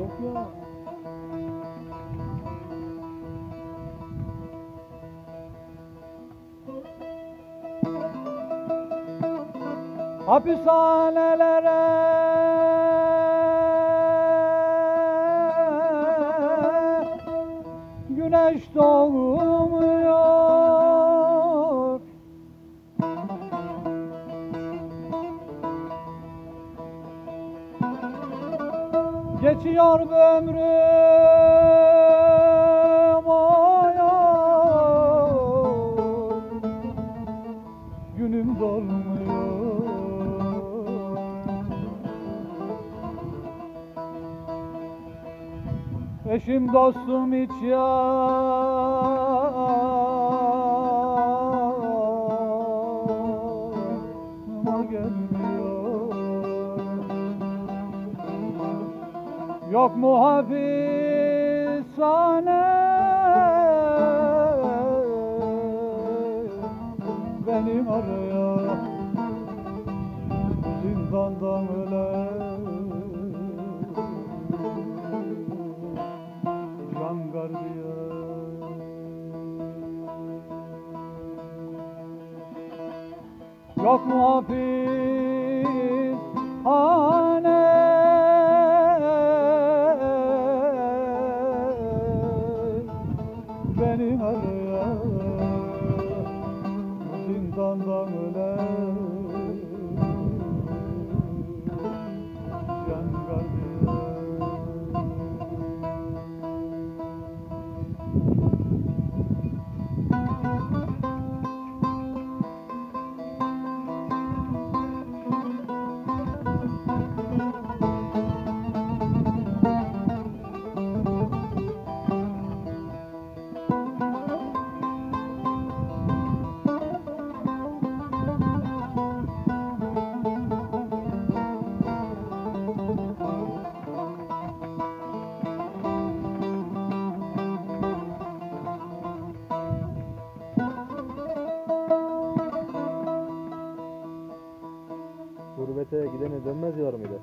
Yok ya. Hapishanelere güneş doğumu Geçiyor ömrüm oy Günüm dolmuyor. Eşim dostum hiç yanıma Yok mu hapishane Benim araya Zindandan öyle Can gardiyan. Yok mu hapishane Gurbete gidene dönmez yor muydu?